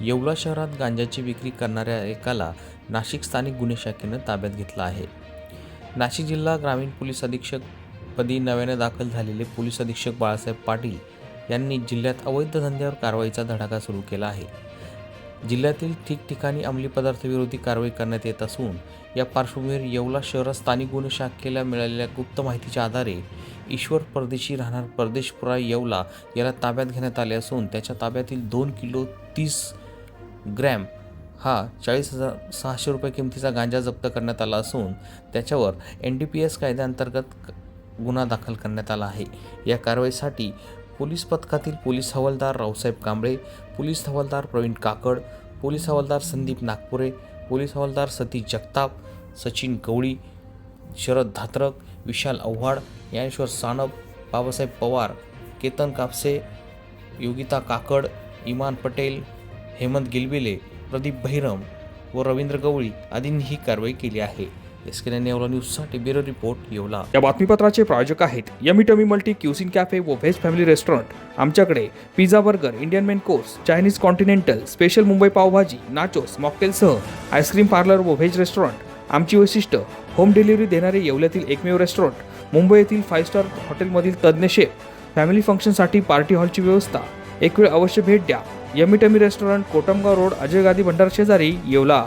येवला शहरात गांजाची विक्री करणाऱ्या एकाला नाशिक स्थानिक गुन्हे शाखेनं ताब्यात घेतलं आहे. नाशिक जिल्हा ग्रामीण पोलीस अधीक्षक पदी नव्याने दाखल झालेले पोलीस अधीक्षक बाळासाहेब पाटील यांनी जिल्ह्यात अवैध धंद्यावर कारवाईचा धडाका सुरू केला आहे. जिल्ह्यातील ठिकठिकाणी अंमली पदार्थविरोधी कारवाई करण्यात येत असून या पार्श्वभूमीवर येवला शहरात स्थानिक गुन्हे शाखेला मिळालेल्या गुप्त माहितीच्या आधारे ईश्वर परदेशी राहणार परदेशपुरा येवला याला ताब्यात घेण्यात आले असून त्याच्या ताब्यातील दोन किलो तीस ग्रॅम हा चाळीस हजार सहाशे रुपये किमतीचा गांजा जप्त करण्यात आला असून त्याच्यावर एन डी पी एस कायद्याअंतर्गत गुन्हा दाखल करण्यात आला आहे. या कारवाईसाठी पोलीस पथकातील पोलीस हवालदार रावसाहेब कांबळे पोलीस हवालदार प्रवीण काकड पोलीस हवालदार संदीप नागपुरे पोलीस हवालदार सतीश जगताप सचिन गवळी शरद धात्रक विशाल आव्हाड ज्ञानेश्वर सानप बाबासाहेब पवार केतन कापसे योगिता काकड इमान पटेल हेमंत गिलबिले प्रदीप बहिरम व रवींद्र गवळी आदींनी ही कारवाई केली आहे. एस के नेवला न्यूजसाठी ब्युरो रिपोर्ट येवला. या बातमीपत्राचे प्रायोजक आहेत yummy tummy multi cuisine cafe व व्हेज फॅमिली रेस्टॉरंट. आमच्याकडे pizza burger Indian main course Chinese continental special Mumbai pav bhaji nachos मॉकटेलसह ice cream parlour व व्हेज रेस्टॉरंट. आमची वैशिष्ट्य होम डिलिव्हरी देणारे येवल्यातील एकमेव रेस्टॉरंट मुंबई येथील फाईव्ह स्टार हॉटेलमधील तज्ज्ञ शेफ. फॅमिली फंक्शनसाठी पार्टी हॉलची व्यवस्था. एक वेळ अवश्य भेट द्या. Yummy tummy restaurant Kotamgaon road Ajay Gadi Bhandar शेजारी येवला.